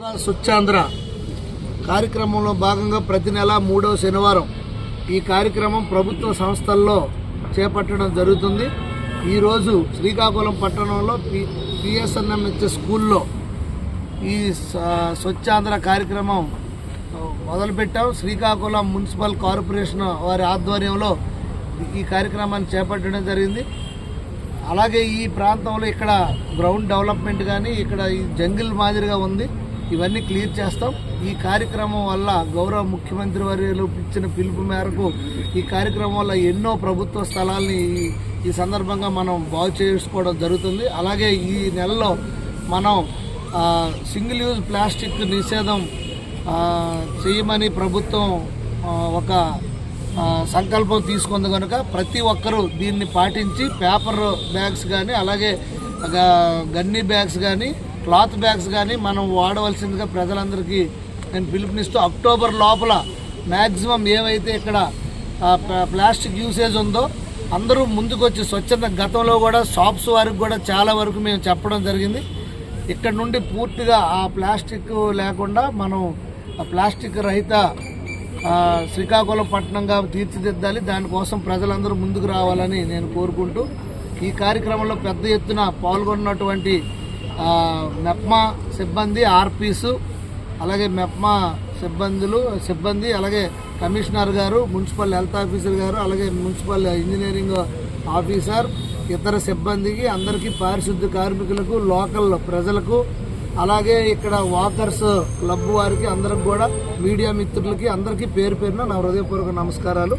స్వచ్ఛాంధ్ర కార్యక్రమంలో భాగంగా ప్రతి నెల మూడవ శనివారం ఈ కార్యక్రమం ప్రభుత్వ సంస్థల్లో చేపట్టడం జరుగుతుంది. ఈరోజు శ్రీకాకుళం పట్టణంలో పి ఇచ్చే స్కూల్లో ఈ స్వచ్ఛాంధ్ర కార్యక్రమం మొదలుపెట్టాం. శ్రీకాకుళం మున్సిపల్ కార్పొరేషన్ వారి ఆధ్వర్యంలో ఈ కార్యక్రమాన్ని చేపట్టడం జరిగింది. అలాగే ఈ ప్రాంతంలో ఇక్కడ గ్రౌండ్ డెవలప్మెంట్ కానీ ఇక్కడ ఈ జంగిల్ మాదిరిగా ఉంది. ఇవన్నీ క్లియర్ చేస్తాం. ఈ కార్యక్రమం వల్ల గౌరవ ముఖ్యమంత్రి వర్యులు ఇచ్చిన పిలుపు మేరకు ఈ కార్యక్రమం వల్ల ఎన్నో ప్రభుత్వ స్థలాల్ని ఈ సందర్భంగా మనం బాగు చేసుకోవడం జరుగుతుంది. అలాగే ఈ నెలలో మనం సింగిల్ యూజ్ ప్లాస్టిక్ నిషేధం చేయమని ప్రభుత్వం ఒక సంకల్పం తీసుకుంది కనుక ప్రతి ఒక్కరూ దీన్ని పాటించి పేపర్ బ్యాగ్స్ కానీ అలాగే గ- గన్నీ బ్యాగ్స్ కానీ క్లాత్ బ్యాగ్స్ కానీ మనం వాడవలసిందిగా ప్రజలందరికీ నేను పిలుపునిస్తూ అక్టోబర్ లోపల మ్యాక్సిమం ఏవైతే ఇక్కడ ప్లా- ప్లాస్టిక్ యూసేజ్ ఉందో అందరూ ముందుకొచ్చి స్వచ్ఛంద గతంలో కూడా షాప్స్ వారికి కూడా చాలా వరకు మేము చెప్పడం జరిగింది. ఇక్కడ నుండి పూర్తిగా ఆ ప్లాస్టిక్ లేకుండా మనం ప్లాస్టిక్ రహిత శ్రీకాకుళం పట్టణంగా తీర్చిదిద్దాలి. దానికోసం ప్రజలందరూ ముందుకు రావాలని నేను కోరుకుంటూ ఈ కార్యక్రమంలో పెద్ద ఎత్తున పాల్గొన్నటువంటి మెప్మా సిబ్బంది ఆర్పీసు అలాగే మెప్మా సిబ్బందులు సిబ్బంది అలాగే కమిషనర్ గారు మున్సిపల్ హెల్త్ ఆఫీసర్ గారు అలాగే మున్సిపల్ ఇంజనీరింగ్ ఆఫీసర్ ఇతర సిబ్బందికి అందరికీ పారిశుద్ధ్య కార్మికులకు లోకల్ ప్రజలకు అలాగే ఇక్కడ వాకర్స్ క్లబ్ వారికి అందరికి కూడా మీడియా మిత్రులకి అందరికీ పేరు పేరున నా హృదయపూర్వక నమస్కారాలు.